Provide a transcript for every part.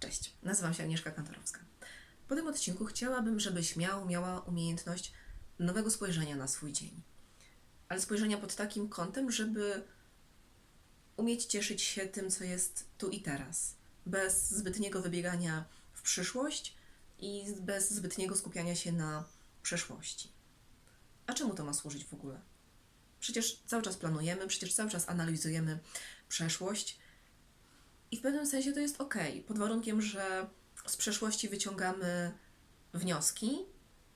Cześć, nazywam się Agnieszka Kantorowska. Po tym odcinku chciałabym, żebyś miał, miała umiejętność nowego spojrzenia na swój dzień. Ale spojrzenia pod takim kątem, żeby umieć cieszyć się tym, co jest tu i teraz, bez zbytniego wybiegania w przyszłość i bez zbytniego skupiania się na przeszłości. A czemu to ma służyć w ogóle? Przecież cały czas planujemy, przecież cały czas analizujemy przeszłość i w pewnym sensie to jest ok, pod warunkiem, że z przeszłości wyciągamy wnioski,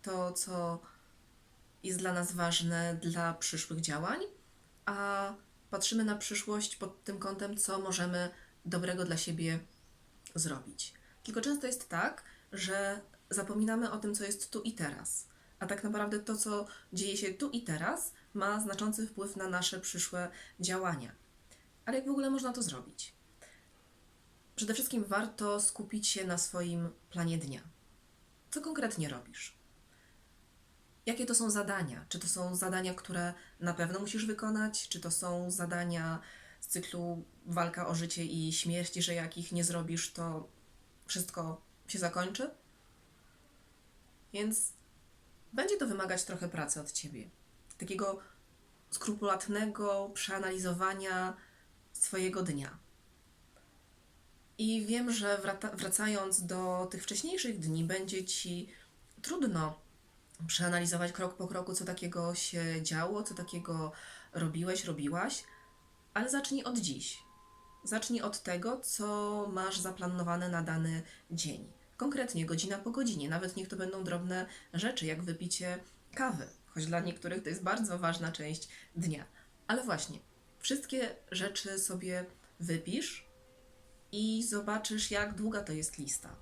to co jest dla nas ważne dla przyszłych działań, a patrzymy na przyszłość pod tym kątem, co możemy dobrego dla siebie zrobić. Tylko często jest tak, że zapominamy o tym, co jest tu i teraz. A tak naprawdę to, co dzieje się tu i teraz, ma znaczący wpływ na nasze przyszłe działania. Ale jak w ogóle można to zrobić? Przede wszystkim warto skupić się na swoim planie dnia. Co konkretnie robisz? Jakie to są zadania? Czy to są zadania, które na pewno musisz wykonać? Czy to są zadania z cyklu walka o życie i śmierć, że jak ich nie zrobisz, to wszystko się zakończy? Więc będzie to wymagać trochę pracy od ciebie. Takiego skrupulatnego przeanalizowania swojego dnia. I wiem, że wraca- wracając do tych wcześniejszych dni, będzie ci trudno przeanalizować krok po kroku, co takiego się działo, co takiego robiłeś, robiłaś, ale zacznij od dziś. Zacznij od tego, co masz zaplanowane na dany dzień. Konkretnie, godzina po godzinie, nawet niech to będą drobne rzeczy, jak wypicie kawy, choć dla niektórych to jest bardzo ważna część dnia. Ale właśnie, wszystkie rzeczy sobie wypisz i zobaczysz, jak długa to jest lista.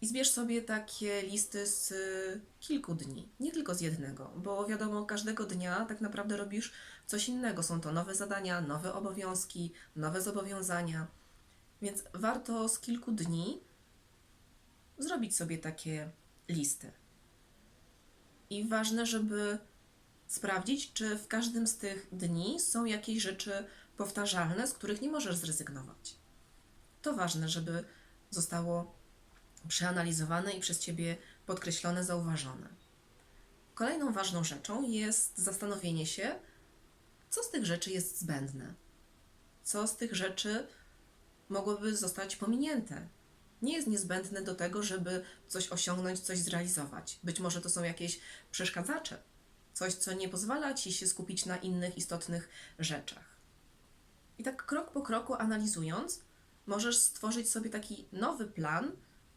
I zbierz sobie takie listy z y, kilku dni, nie tylko z jednego, bo wiadomo, każdego dnia tak naprawdę robisz coś innego. Są to nowe zadania, nowe obowiązki, nowe zobowiązania. Więc warto z kilku dni zrobić sobie takie listy. I ważne, żeby sprawdzić, czy w każdym z tych dni są jakieś rzeczy powtarzalne, z których nie możesz zrezygnować. To ważne, żeby zostało przeanalizowane i przez Ciebie podkreślone, zauważone. Kolejną ważną rzeczą jest zastanowienie się, co z tych rzeczy jest zbędne, co z tych rzeczy mogłoby zostać pominięte. Nie jest niezbędne do tego, żeby coś osiągnąć, coś zrealizować. Być może to są jakieś przeszkadzacze, coś, co nie pozwala ci się skupić na innych istotnych rzeczach. I tak krok po kroku analizując, możesz stworzyć sobie taki nowy plan,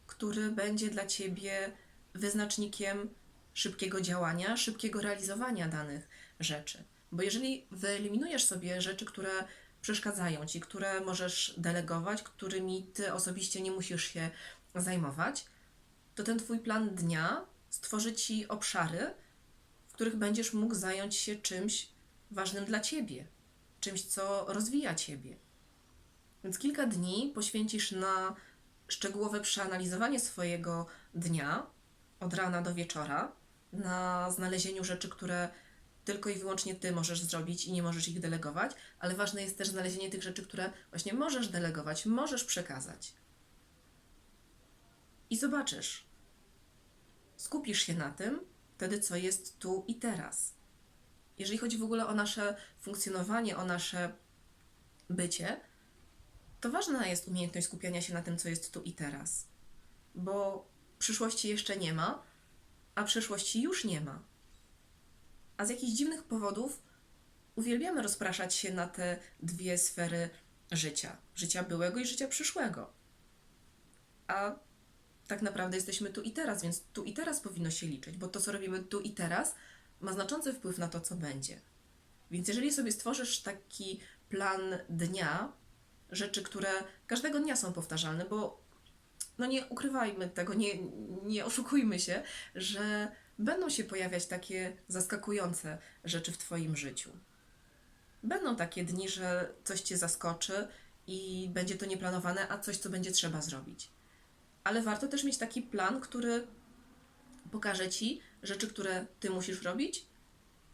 który będzie dla ciebie wyznacznikiem szybkiego działania, szybkiego realizowania danych rzeczy. Bo jeżeli wyeliminujesz sobie rzeczy, które przeszkadzają ci, które możesz delegować, którymi ty osobiście nie musisz się zajmować, to ten twój plan dnia stworzy ci obszary, w których będziesz mógł zająć się czymś ważnym dla ciebie, czymś, co rozwija ciebie. Więc kilka dni poświęcisz na szczegółowe przeanalizowanie swojego dnia od rana do wieczora, na znalezieniu rzeczy, które tylko i wyłącznie ty możesz zrobić i nie możesz ich delegować, ale ważne jest też znalezienie tych rzeczy, które właśnie możesz delegować, możesz przekazać. I zobaczysz, skupisz się na tym, wtedy co jest tu i teraz. Jeżeli chodzi w ogóle o nasze funkcjonowanie, o nasze bycie, to ważna jest umiejętność skupiania się na tym, co jest tu i teraz. Bo przyszłości jeszcze nie ma, a przyszłości już nie ma. A z jakichś dziwnych powodów uwielbiamy rozpraszać się na te dwie sfery życia: życia byłego i życia przyszłego. A tak naprawdę jesteśmy tu i teraz, więc tu i teraz powinno się liczyć, bo to, co robimy tu i teraz, ma znaczący wpływ na to, co będzie. Więc jeżeli sobie stworzysz taki plan dnia, rzeczy, które każdego dnia są powtarzalne, bo no nie ukrywajmy tego, nie, nie oszukujmy się, że będą się pojawiać takie zaskakujące rzeczy w Twoim życiu. Będą takie dni, że coś Cię zaskoczy i będzie to nieplanowane, a coś, co będzie trzeba zrobić. Ale warto też mieć taki plan, który pokaże Ci rzeczy, które Ty musisz robić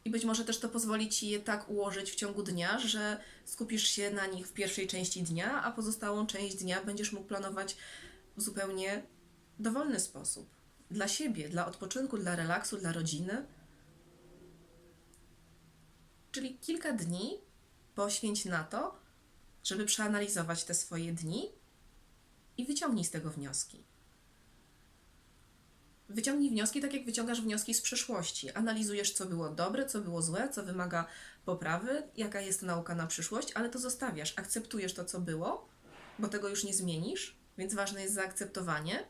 I być może też to pozwoli ci je tak ułożyć w ciągu dnia, że skupisz się na nich w pierwszej części dnia, a pozostałą część dnia będziesz mógł planować w zupełnie dowolny sposób. Dla siebie, dla odpoczynku, dla relaksu, dla rodziny. Czyli kilka dni poświęć na to, żeby przeanalizować te swoje dni i wyciągnij z tego wnioski. Wyciągnij wnioski tak, jak wyciągasz wnioski z przeszłości. Analizujesz, co było dobre, co było złe, co wymaga poprawy, jaka jest nauka na przyszłość, ale to zostawiasz. Akceptujesz to, co było, bo tego już nie zmienisz, więc ważne jest zaakceptowanie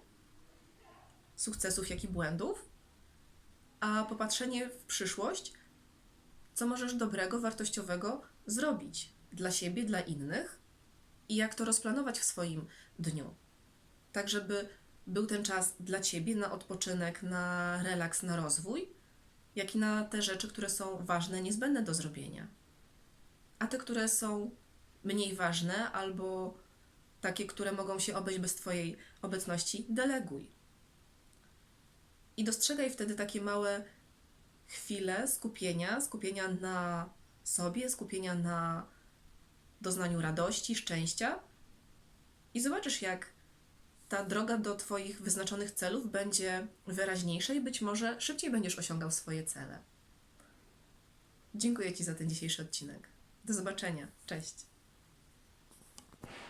sukcesów, jak i błędów, a popatrzenie w przyszłość, co możesz dobrego, wartościowego zrobić dla siebie, dla innych i jak to rozplanować w swoim dniu. Tak, żeby był ten czas dla ciebie na odpoczynek, na relaks, na rozwój, jak i na te rzeczy, które są ważne, niezbędne do zrobienia. A te, które są mniej ważne albo takie, które mogą się obejść bez Twojej obecności, deleguj. I dostrzegaj wtedy takie małe chwile skupienia, skupienia na sobie, skupienia na doznaniu radości, szczęścia. I zobaczysz, jak ta droga do Twoich wyznaczonych celów będzie wyraźniejsza i być może szybciej będziesz osiągał swoje cele. Dziękuję Ci za ten dzisiejszy odcinek. Do zobaczenia. Cześć.